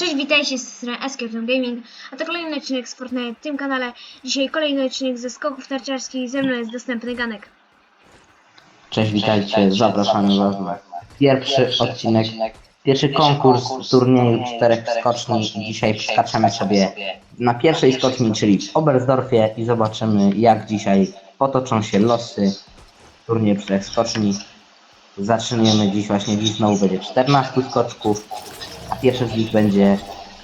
Cześć, witajcie z strony Escape Gaming, a to kolejny odcinek z Fortnite w tym kanale. Dzisiaj kolejny odcinek ze skoków narciarskich, ze mną jest dostępny Ganek. Cześć, witajcie, zapraszamy Was na pierwszy odcinek, pierwszy konkurs turnieju czterech skoczni. Dzisiaj skaczemy sobie na pierwszej skoczni, czyli w Oberstdorfie i zobaczymy jak dzisiaj potoczą się losy turnieju czterech skoczni. Zaczniemy dziś właśnie, dziś znowu będzie 14 skoczków, a pierwszy z nich będzie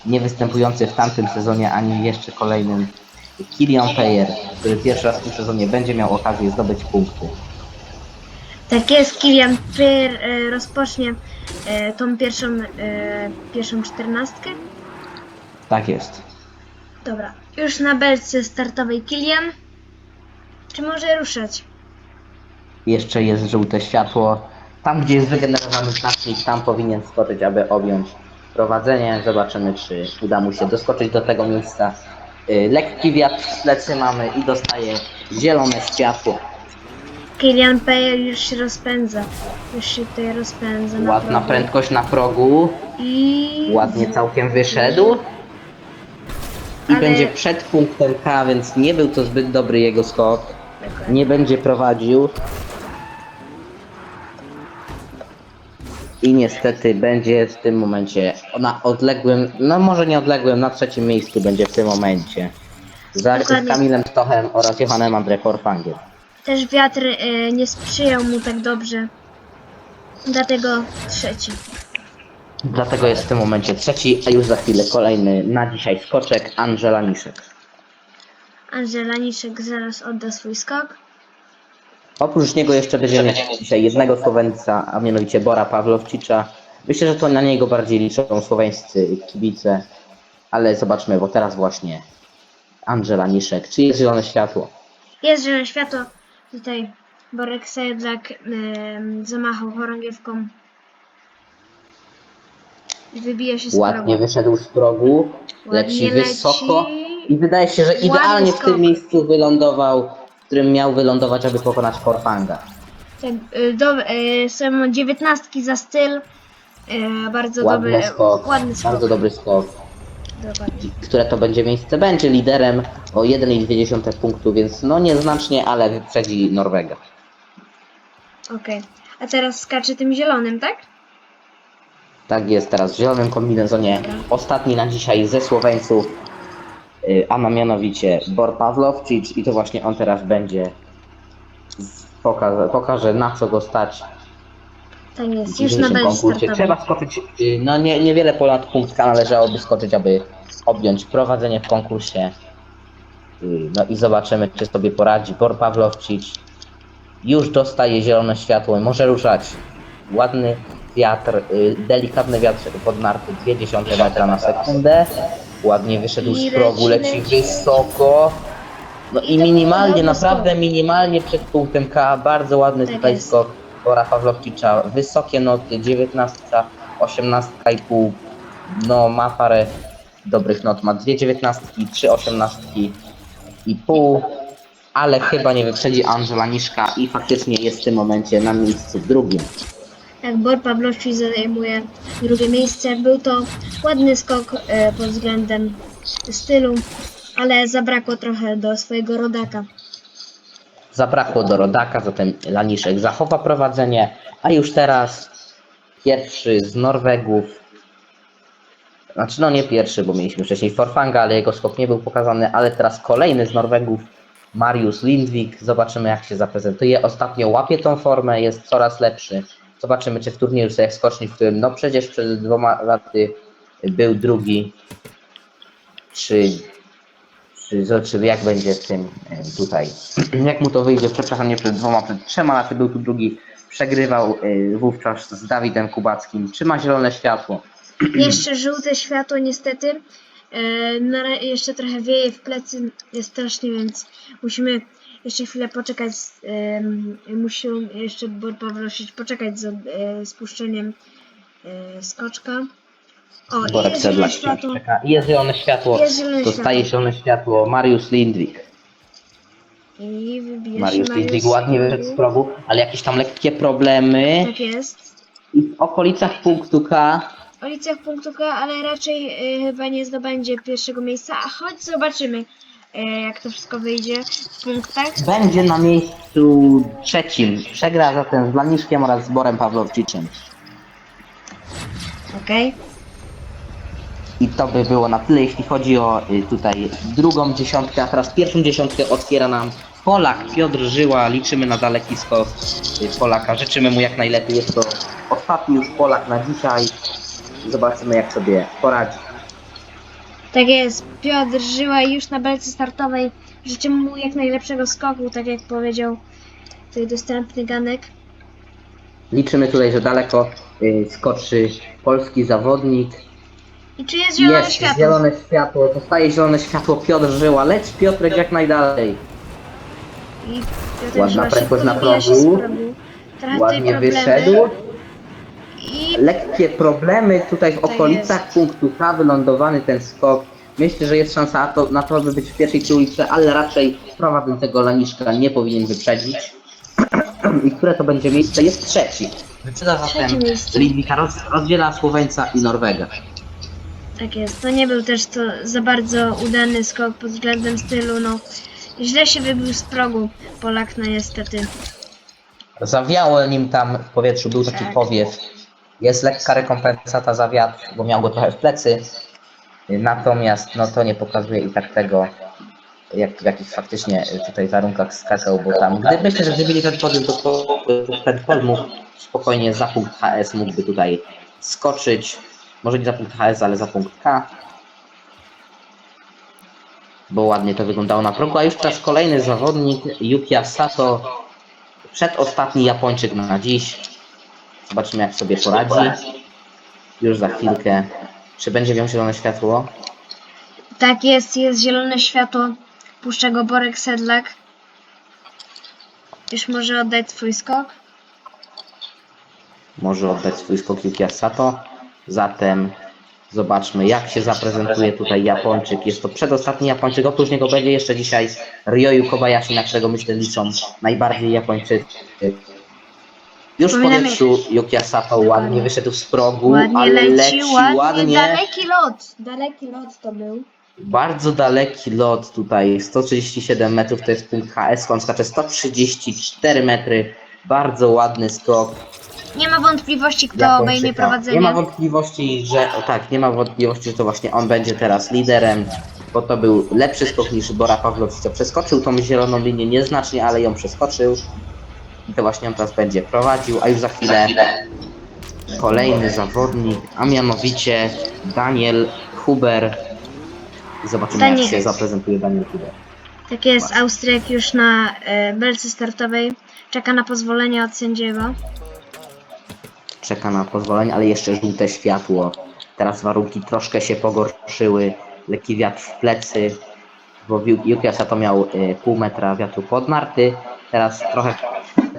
niewystępujący w tamtym sezonie, ani jeszcze kolejnym Kilian Payer, który pierwszy raz w tym sezonie będzie miał okazję zdobyć punkty. Tak jest, Kilian Pyr e, rozpocznie e, tą pierwszą, e, pierwszą czternastkę. Tak jest. Dobra, już na belce startowej Kilian. Czy może ruszać? Jeszcze jest żółte światło. Tam, gdzie jest wygenerowany znacznik, tam powinien skoczyć, aby objąć prowadzenie. Zobaczymy, czy uda mu się doskoczyć do tego miejsca. Y, Lekki wiatr w plecy mamy i dostaje zielone światło. Kilian Pyr już się rozpędza. Już się tutaj rozpędza. na Ładna progu. prędkość na progu. I... Ładnie całkiem wyszedł. I Ale- będzie przed punktem K, więc nie był to zbyt dobry jego skok. Nie będzie prowadził. I niestety będzie w tym momencie na odległym, no może nie odległym, na trzecim miejscu będzie w tym momencie. Za Dokładnie. Kamilem Stochem oraz Johannem Andre Forfangiem. Też wiatr e, nie sprzyjał mu tak dobrze. Dlatego trzeci. Dlatego jest w tym momencie trzeci, a już za chwilę kolejny na dzisiaj skoczek Angela Niszek. Angela Niszek zaraz odda swój skok. Oprócz niego jeszcze będziemy mieć dzisiaj jednego Słoweńca, a mianowicie Bora Pawlowczicza. Myślę, że to na niego bardziej liczą słoweńscy kibice, ale zobaczmy, bo teraz właśnie Angela Niszek. Czy jest zielone światło? Jest zielone światło. Tutaj Borek Sedlak em, zamachał chorągiewką. I wybija się z Ładnie progu. wyszedł z progu, leci Ładnie wysoko leci. i wydaje się, że idealnie w skok. tym miejscu wylądował, w którym miał wylądować, aby pokonać Forfanga. Tak, y, y, są dziewiętnastki za styl. Y, bardzo Ładny dobry, skok, ładny skok. bardzo dobry skok. Dokładnie. które to będzie miejsce, będzie liderem o 1,2 punktu, więc no nieznacznie, ale wyprzedzi Norwega. Okej. A teraz skacze tym zielonym, tak? Tak jest teraz w zielonym kombinezonie. Ostatni na dzisiaj ze Słoweńców, a na mianowicie Bor Pawlowczyk i to właśnie on teraz będzie pokaże, pokaże na co go stać Tak w jest, już na konkursie. Trzeba skoczyć, y, no nie, niewiele ponad punktka należałoby skoczyć, aby objąć prowadzenie w konkursie. Y, No i zobaczymy, czy sobie poradzi. Bor Pawlowczyk już dostaje zielone światło, może ruszać. Ładny wiatr, y, delikatny wiatr pod narty, 0,2 metra na sekundę. Ładnie wyszedł I z progu, leci, leci leci. wysoko. No i I tak minimalnie, ładny naprawdę skok. minimalnie przed punktem K. Bardzo ładny Tak tutaj jest. skok Bora Pawlowczicza. Wysokie noty, 19, 18,5. No ma parę dobrych not. Ma dwie 19, trzy 18 i pół. Ale chyba nie wyprzedzi Angela Niszka i faktycznie jest w tym momencie na miejscu drugim. Jak Bor Pawlowski zajmuje drugie miejsce, był to ładny skok e, pod względem stylu, ale zabrakło trochę do swojego rodaka. Zabrakło do rodaka, zatem Laniszek zachowa prowadzenie, a już teraz pierwszy z Norwegów. Znaczy, no nie pierwszy, bo mieliśmy wcześniej Forfanga, ale jego skok nie był pokazany, ale teraz kolejny z Norwegów, Mariusz Lindvik. Zobaczymy, jak się zaprezentuje. Ostatnio łapie tą formę, jest coraz lepszy. Zobaczymy, czy w turnieju sobie skoczni, w którym. No przecież przed dwoma laty był drugi, czy czy, czy jak będzie w tym tutaj, jak mu to wyjdzie, przepraszam, nie przed dwoma, przed trzema laty był tu drugi, przegrywał e, wówczas z Dawidem Kubackim, czy ma zielone światło? Jeszcze żółte światło niestety. E, jeszcze trochę wieje w plecy, jest strasznie, więc musimy jeszcze chwilę poczekać. z- em, Musi jeszcze Bor Pawlowski poczekać z e, spuszczeniem e, skoczka. O, Borek jest zielone światło. czeka. Jest zielone światło, Jest zielone dostaje światło. zielone światło Mariusz Lindwik. I wybija Mariusz Lindwik ładnie wyszedł z progu, ale jakieś tam lekkie problemy Tak jest. i w okolicach punktu K okolicach punktu K, ale raczej y, chyba nie zdobędzie pierwszego miejsca. A choć zobaczymy, y, jak to wszystko wyjdzie w punktach. Będzie na miejscu trzecim. Przegra zatem z Laniszkiem oraz z Borem Pawlowczykiem. Okej. I to by było na tyle, jeśli chodzi o y, tutaj drugą dziesiątkę, a teraz pierwszą dziesiątkę otwiera nam Polak Piotr Żyła. Liczymy na daleki skok y, Polaka. Życzymy mu jak najlepiej. Jest to ostatni już Polak na dzisiaj. Zobaczymy jak sobie poradzi. Tak jest, Piotr Żyła już na belce startowej. Życzę mu jak najlepszego skoku, tak jak powiedział tutaj dostępny Ganek. Liczymy tutaj, że daleko y, skoczy polski zawodnik. I czy jest zielone Jest światło? zielone światło, zostaje zielone światło Piotr Żyła. Leć Piotrek jak najdalej. I Piotr Ładna Żyła prędkość szybko na się progu. z progu. Trochę tutaj Ładnie problemy. wyszedł. Lekkie problemy tutaj w okolicach jest. punktu K, wylądowany ten skok. Myślę, że jest szansa na to, na to, by być w pierwszej trójce, ale raczej prowadzącego Laniszka nie powinien wyprzedzić. I które to będzie miejsce? Jest trzeci. Wyprzedza zatem. Lidwika, roz, rozdziela Słoweńca i Norwega. tak jest, to nie był też to za bardzo udany skok pod względem stylu, no. Źle się wybił z progu Polak, no niestety. Zawiało nim tam w powietrzu, był taki Tak. powiew. Jest lekka rekompensata za wiatr, bo miał go trochę w plecy. Natomiast no to nie pokazuje i tak tego, jak, w jakich faktycznie tutaj warunkach skakał, bo tam, gdy, myślę, że gdyby nie ten podium, to ten podium spokojnie za punkt HS mógłby tutaj skoczyć. Może nie za punkt HS, ale za punkt K. Bo ładnie to wyglądało na progu. A już teraz kolejny zawodnik, Yukia Sato. Przedostatni Japończyk na dziś. Zobaczymy jak sobie poradzi. Już za chwilkę. Czy będzie miał zielone światło? Tak jest, jest zielone światło. Puszcza go Borek Sedlak. Już może oddać swój skok. Może oddać swój skok Yukia Sato. Zatem zobaczmy jak się zaprezentuje tutaj Japończyk. Jest to przedostatni Japończyk. Oprócz niego będzie jeszcze dzisiaj Ryoyu Kobayashi, na którego myślę liczą najbardziej Japończycy. Już w Powinienem- powietrzu Yukia Sato ładnie wyszedł z progu, Ładnie ale leci, ładnie. Daleki lot. Daleki lot to był. Bardzo daleki lot tutaj, 137 metrów to jest punkt HS, on skacze 134 metry, bardzo ładny skok. Nie ma wątpliwości, kto Japończyka. obejmie prowadzenie. Nie ma wątpliwości, że o tak, nie ma wątpliwości, że to właśnie on będzie teraz liderem, bo to był lepszy skok niż Bora Pawlowicz, co przeskoczył tą zieloną linię nieznacznie, ale ją przeskoczył. I to właśnie on teraz będzie prowadził, a już za chwilę kolejny zawodnik, a mianowicie Daniel Huber. I zobaczymy Daniel. jak się zaprezentuje Daniel Huber. Tak jest, Austriak już na e, belce startowej. Czeka na pozwolenie od sędziego. czeka na pozwolenie, ale jeszcze żółte światło. Teraz warunki troszkę się pogorszyły. Lekki wiatr w plecy, bo Yuki Sato miał y, pół metra wiatru pod narty. Teraz trochę,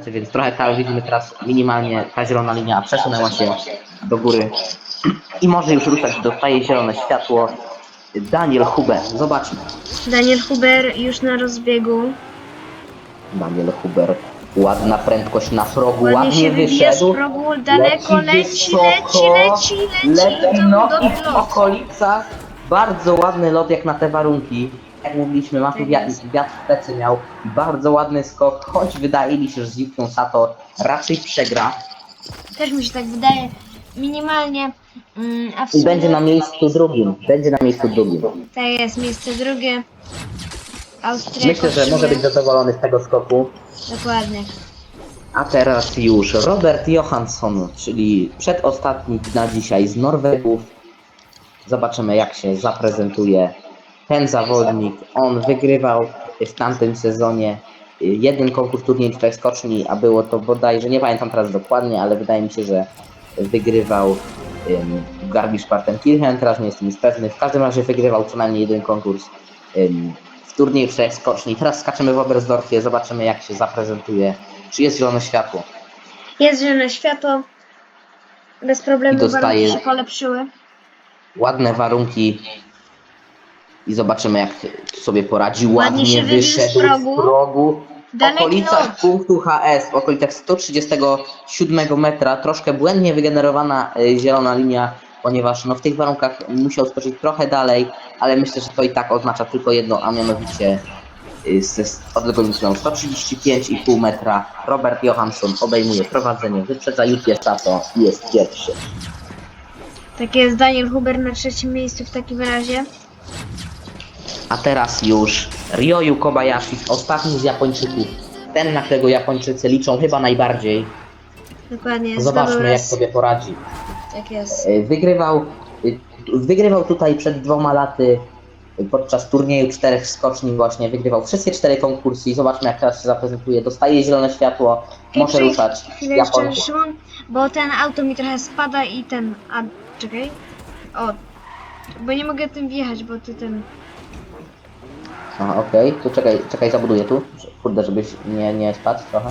więc trochę tak widzimy teraz minimalnie ta zielona linia przesunęła się do góry i może już ruszać, dostaje zielone światło. Daniel Huber, zobaczmy. Daniel Huber już na rozbiegu. Daniel Huber, ładna prędkość na progu, Ładnie, ładnie, wybija z wyszedł. progu. Daleko leci, leci, wysoko, leci, leci. Leci, To dobry i w lot. okolicach bardzo ładny lot jak na te warunki. Jak mówiliśmy, ma tu Tak wiatr, jest. wiatr w plecy miał bardzo ładny skok, choć wydaje mi się, że z Yukią Sato raczej przegra Też mi się tak wydaje. Minimalnie. Mm, a w i sumie będzie na miejscu drugim. Będzie na miejscu drugim. Tak jest, miejsce drugie. Austriak Myślę, że może być zadowolony z tego skoku. Dokładnie. A teraz już Robert Johansson, czyli przedostatni na dzisiaj z Norwegów. Zobaczymy jak się zaprezentuje ten zawodnik. On wygrywał w tamtym sezonie y, jeden konkurs turniej czterech skoczni, a było to bodajże, nie pamiętam teraz dokładnie, ale wydaje mi się, że wygrywał um, Garmisch-Partenkirchen, teraz nie jestem już pewny. W każdym razie wygrywał co najmniej jeden konkurs ym, w turnieju czterech skoczni. Teraz skaczemy w Oberstdorfie, zobaczymy jak się zaprezentuje. Czy jest zielone światło? Jest zielone światło. Bez problemu warunki się polepszyły. Ładne warunki. I zobaczymy jak sobie poradzi. Ładnie Ładnie, się wyszedł z progu. W okolicach lot. punktu HS, w okolicach 137 metra, troszkę błędnie wygenerowana y, zielona linia ponieważ no, w tych warunkach musiał skoczyć trochę dalej, ale myślę, że to i tak oznacza tylko jedno, a mianowicie y, z z odległością 135,5 metra Robert Johansson obejmuje prowadzenie, wyprzedza Yukię Sato i jest pierwszy. Tak jest Daniel Huber na trzecim miejscu w takim razie. A teraz już Ryoyu Kobayashi, ostatni z Japończyków. Ten, na którego Japończycy liczą chyba najbardziej. Dokładnie. Zobaczmy, jak sobie poradzi. Tak jest. E, Wygrywał, y, wygrywał tutaj przed dwoma laty y, podczas turnieju czterech skoczni właśnie. Wygrywał wszystkie cztery konkursy i zobaczmy, jak teraz się zaprezentuje. Dostaje zielone światło, Ej, może ruszać. Jeszcze, Japończyk. Szymon, bo ten auto mi trochę spada i ten... A, czekaj. O. Bo nie mogę tym wjechać, bo ty ten... Aha, okej. Tu czekaj, czekaj, zabuduję tu. Kurde, żebyś nie, nie spadł trochę.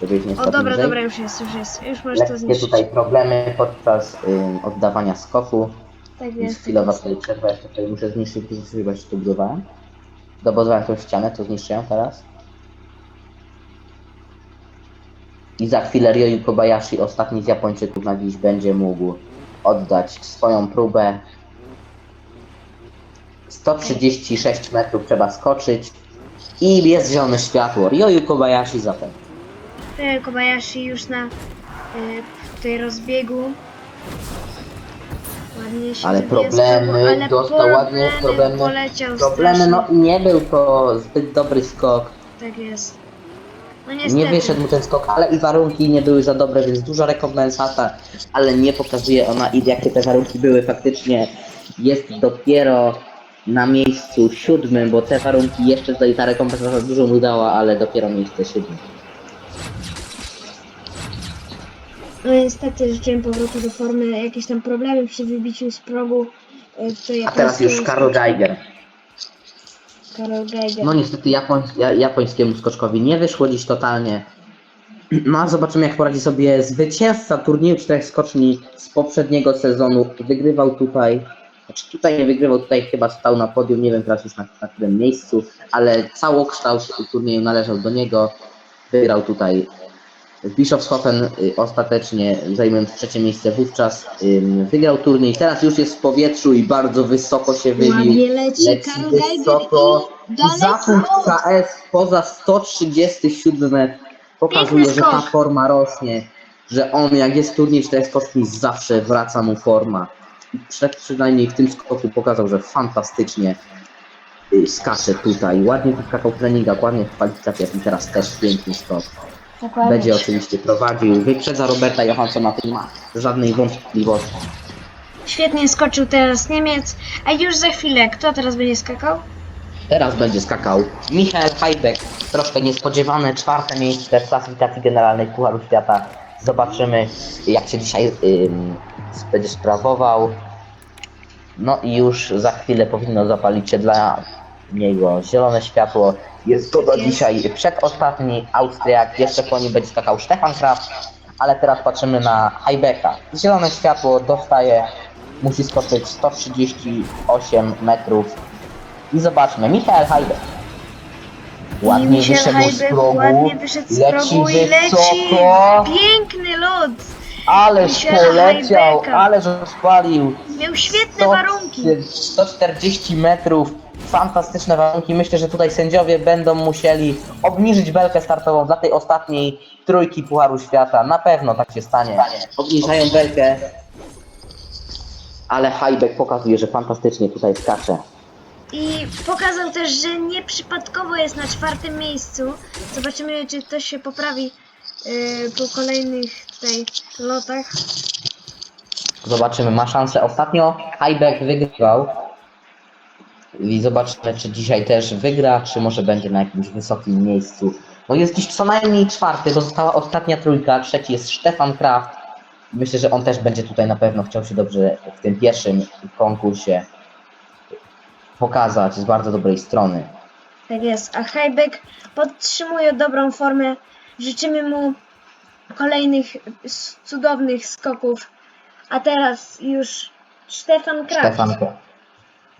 Żebyś nie O, spadł dobra, niżej. dobra, już jest, już jest. Już możesz to Lekkie zniszczyć. tutaj problemy podczas ym, oddawania skoku. Tak Jest jest. chwilowa tutaj przerwa, jeszcze tutaj muszę zniszczyć co chyba jeszcze tu budowałem. Dobudowałem tą ścianę, to zniszczę ją teraz. I za chwilę Ryoyu Kobayashi, ostatni z Japończyków na dziś, będzie mógł oddać swoją próbę. 136 metrów trzeba skoczyć. I jest zielone światło. Ryoyu Kobayashi zatem. Ty, Kobayashi już na y, tutaj rozbiegu. Ładnie się Ale z problemy, ale dostał ładnie, problemy, poleciał Problemy, strasznie. no nie był to zbyt dobry skok. Tak jest. No niestety. Nie wyszedł mu ten skok, ale i warunki nie były za dobre, więc duża rekompensata, ale nie pokazuje ona i jakie te warunki były faktycznie. Jest dopiero na miejscu siódmym, bo te warunki jeszcze tutaj ta rekompensata dużo mu dała, ale dopiero miejsce siódme. No niestety życzyłem powrotu do formy, jakieś tam problemy przy wybiciu z progu. w tej A teraz już Karol. Geiger. Karol Geiger. No niestety Japoń, ja, japońskiemu skoczkowi nie wyszło dziś totalnie. No a zobaczymy jak poradzi sobie zwycięzca turnieju czterech skoczni z poprzedniego sezonu. Wygrywał tutaj, znaczy tutaj nie wygrywał, tutaj chyba stał na podium, nie wiem teraz już na, na którym miejscu, ale całokształt turnieju należał do niego. Wygrał tutaj Bischofshofen y, ostatecznie zajmując trzecie miejsce wówczas. Wygrał turniej, teraz już jest w powietrzu i bardzo wysoko się wybił. Leci, Leci wysoko i i za daleko. punkt KS poza 137 metr pokazuje, że ta forma rośnie, że on jak jest turniej 4 skoczni zawsze wraca mu forma. Przed, przynajmniej w tym skoku pokazał, że fantastycznie y, skacze tutaj. Ładnie tu skakał w treningach, ładnie w kwalifikacjach i teraz też piękny skok. Dokładnie. Będzie oczywiście prowadził, wyprzedza Roberta Johanssona, nie ma żadnej wątpliwości. Świetnie skoczył teraz Niemiec. A już za chwilę, kto teraz będzie skakał? Teraz będzie skakał Michael Hajbek. Troszkę niespodziewane czwarte miejsce w klasyfikacji generalnej Pucharu Świata. Zobaczymy, jak się dzisiaj ym, będzie sprawował. No i już za chwilę powinno zapalić się dla niego zielone światło. Jest to do dzisiaj przedostatni Austriak. Jeszcze po nim będzie skakał Stefan Kraft. Ale teraz patrzymy na Hajbeka. Zielone światło dostaje. Musi skoczyć 138 metrów i zobaczmy, Michael Hajdek. Ładnie Michel wyszedł z Hajbek progu, ładnie wyszedł z leci progu i leci. wysoko, Piękny lot. Ależ Michaela poleciał, ależ spalił. Miał świetne warunki. 140 metrów, fantastyczne warunki. Myślę, że tutaj sędziowie będą musieli obniżyć belkę startową dla tej ostatniej trójki Pucharu Świata. Na pewno tak się stanie. Obniżają belkę. Ale Hajbek pokazuje, że fantastycznie tutaj skacze. I pokazał też, że nieprzypadkowo jest na czwartym miejscu. Zobaczymy, czy to się poprawi yy, po kolejnych tutaj lotach. Zobaczymy, ma szansę. Ostatnio Hajbek wygrywał. I zobaczymy, czy dzisiaj też wygra, czy może będzie na jakimś wysokim miejscu. No jest dziś co najmniej czwarty, bo została ostatnia trójka, trzeci jest Stefan Kraft. Myślę, że on też będzie tutaj na pewno chciał się dobrze w tym pierwszym konkursie pokazać z bardzo dobrej strony. Tak jest. A Hajbek podtrzymuje dobrą formę. Życzymy mu kolejnych cudownych skoków. A teraz już Stefan Kraft.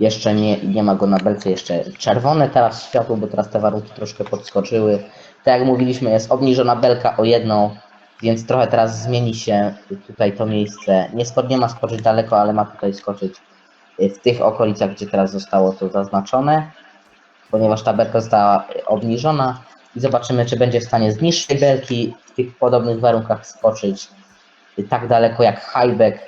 Jeszcze nie, nie ma go na belce, jeszcze czerwone teraz światło, bo teraz te warunki troszkę podskoczyły. Tak jak mówiliśmy, jest obniżona belka o jedną, Więc trochę teraz zmieni się tutaj to miejsce. Nie, nie ma skoczyć daleko, ale ma tutaj skoczyć y, w tych okolicach, gdzie teraz zostało to zaznaczone, ponieważ ta belka została obniżona i zobaczymy, czy będzie w stanie z niższej belki w tych podobnych warunkach skoczyć tak daleko jak highback,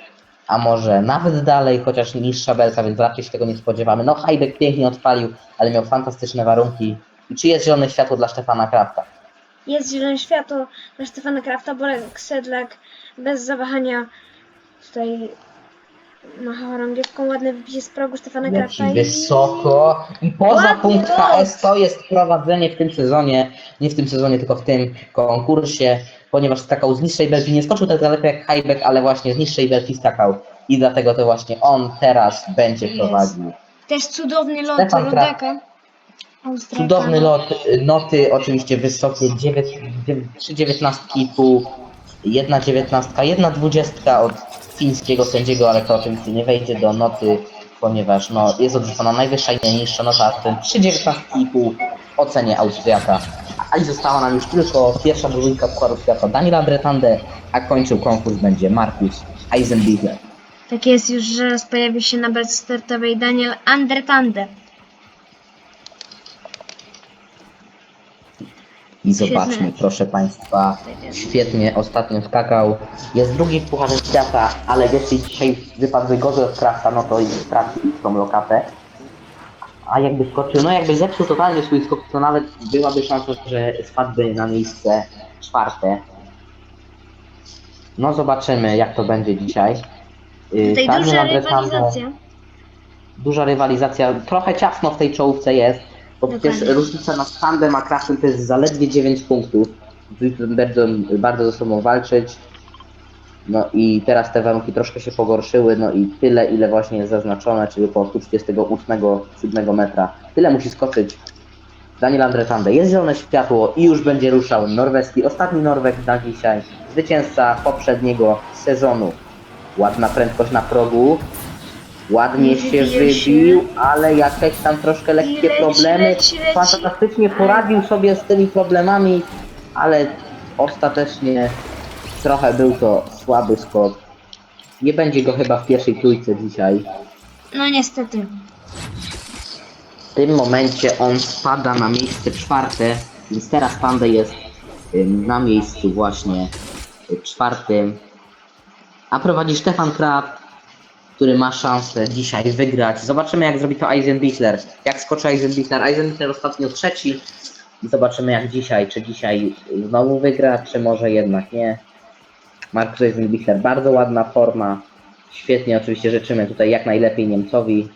a może nawet dalej, chociaż niższa belka, więc raczej się tego nie spodziewamy. No highback pięknie odpalił, ale miał fantastyczne warunki. I czy jest zielone światło dla Stefana Krafta? Jest zielone światło dla Stefana Krafta, Borek Sedlak bez zawahania tutaj machała rągiewką, ładne wybicie z progu Stefana Leci Krafta wysoko i poza Ładny punkt lot. HS to jest prowadzenie w tym sezonie, nie w tym sezonie, tylko w tym konkursie, ponieważ skakał z niższej belki, nie skoczył tak daleko jak highback, ale właśnie z niższej belki skakał i dlatego to właśnie on teraz będzie Jest. prowadził. Też cudowny lot Stefan Rodaka. Austriaka. Cudowny lot, y, noty oczywiście wysokie, 3,19,5, jedna dziewiętnastka, jedna dwudziestka od fińskiego sędziego, ale to oczywiście nie wejdzie do noty, ponieważ no, jest odrzucona najwyższa i najniższa nota, w tym 3,19,5 w ocenie Austriaka. A i została nam już tylko pierwsza dwójka Pucharu Świata Daniel Andretande, a kończył konkurs będzie Markus Eisenbichler. Tak jest już, że pojawi się na belce startowej Daniel Andertande. I zobaczmy, proszę Państwa, świetnie ostatnio skakał. Jest drugi w Pucharze Świata, ale jeśli dzisiaj wypadł gorzej od Krafta, no to i straci tą lokatę. A jakby skoczył, no jakby zepsuł totalnie swój skok, to nawet byłaby szansa, że spadłby na miejsce czwarte. No zobaczymy, jak to będzie dzisiaj. Yy, Tutaj Daniel duża rywalizacja. duża rywalizacja. Trochę ciasno w tej czołówce jest, bo Dokładnie. przecież różnica nad Tandem a Kraftem to jest zaledwie 9 punktów. Będą bardzo ze sobą walczyć. No i teraz te warunki troszkę się pogorszyły, no i tyle, ile właśnie jest zaznaczone, czyli około 138-7 metra. Tyle musi skoczyć Daniel Andretande. Jest zielone światło i już będzie ruszał norweski, ostatni Norweg na dzisiaj, zwycięzca poprzedniego sezonu. Ładna prędkość na progu, ładnie się Wybił się. wybił, ale jakieś tam troszkę lekkie leci, problemy. leci, leci. Fantastycznie poradził sobie z tymi problemami, ale ostatecznie trochę był to słaby skok. Nie będzie go chyba w pierwszej trójce dzisiaj. No niestety. W tym momencie on spada na miejsce czwarte, więc teraz Panda jest na miejscu właśnie y, czwartym. A prowadzi Stefan Kraft, który ma szansę dzisiaj wygrać. Zobaczymy jak zrobi to Eisenbichler. Jak skoczy Eisenbichler. Eisenbichler ostatnio trzeci. Zobaczymy jak dzisiaj. Czy dzisiaj znowu wygra, czy może jednak nie. Markus Eisenbichler, bardzo ładna forma. Świetnie oczywiście życzymy tutaj jak najlepiej Niemcowi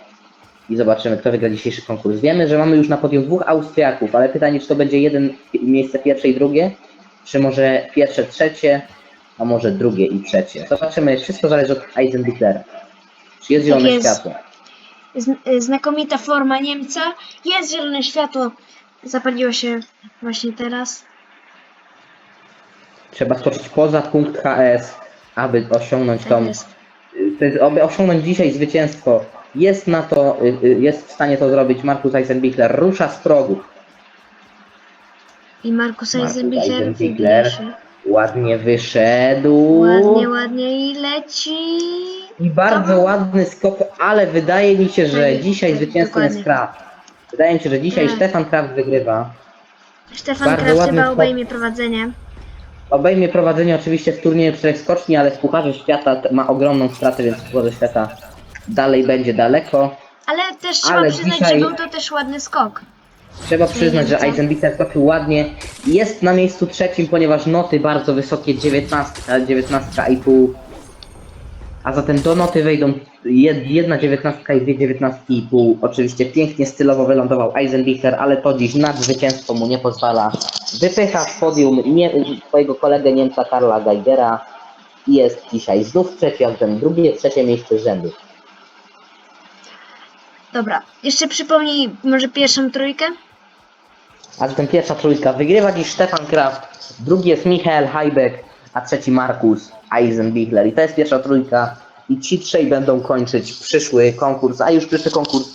i zobaczymy, kto wygra dzisiejszy konkurs. Wiemy, że mamy już na podium dwóch Austriaków, ale pytanie, czy to będzie jeden miejsce pierwsze i drugie, czy może pierwsze, trzecie, a może drugie i trzecie. Zobaczymy, wszystko zależy od Eisenbichlera. Jest zielone jest. światło? Y, znakomita forma Niemca. Jest zielone światło. Zapaliło się właśnie teraz. Trzeba skoczyć poza punkt HS, aby osiągnąć Tak tą, jest. to jest, aby osiągnąć dzisiaj zwycięstwo. Jest na to, y, y, jest w stanie to zrobić Markus Eisenbichler. Rusza z progu. I Markus Markus Eisenbichler. Ładnie wyszedł. Ładnie, ładnie i leci. I bardzo To- ładny skok, ale wydaje mi się, że dzisiaj zwycięzcą dokładnie. jest Kraft. Wydaje mi się, że dzisiaj Tak. Stefan Kraft wygrywa. Stefan Bardzo Kraft ładny chyba skok. obejmie prowadzenie. Obejmie prowadzenie oczywiście w turnieju czterech skoczni, ale w Pucharze Świata t- ma ogromną stratę, więc w Pucharze Świata dalej będzie daleko. Ale też trzeba Ale przyznać, dzisiaj- że był to też ładny skok. Trzeba przyznać, że. Eisenbichler skoczył ładnie. Jest na miejscu trzecim, ponieważ noty bardzo wysokie, 19, 19,5. A zatem do noty wejdą jed- jedna 19 i dwie 19,5. Oczywiście pięknie stylowo wylądował Eisenbichler, ale to dziś nad zwycięstwo mu nie pozwala. Wypycha z podium nie, swojego kolegę Niemca Karla Geigera i jest dzisiaj znów trzeci, a zatem drugie, trzecie miejsce z rzędu. Dobra, jeszcze przypomnij może pierwszą trójkę. A zatem pierwsza trójka wygrywa dziś Stefan Kraft, drugi jest Michael Heibeck, a trzeci Markus Eisenbichler. I to jest pierwsza trójka. I ci trzej będą kończyć przyszły konkurs, a już przyszły konkurs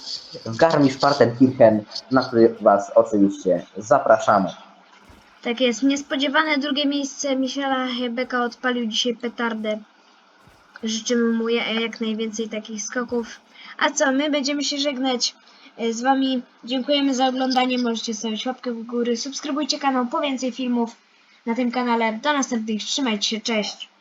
w Garmisch-Partenkirchen, na który Was oczywiście zapraszamy. Tak jest, niespodziewane drugie miejsce. Michela Hebeka odpalił dzisiaj petardę. Życzymy mu ja- jak najwięcej takich skoków. A co, my będziemy się żegnać z Wami. Dziękujemy za oglądanie. Możecie stawić łapkę w górę. Subskrybujcie kanał po więcej filmów na tym kanale. Do następnych. Trzymajcie się. Cześć.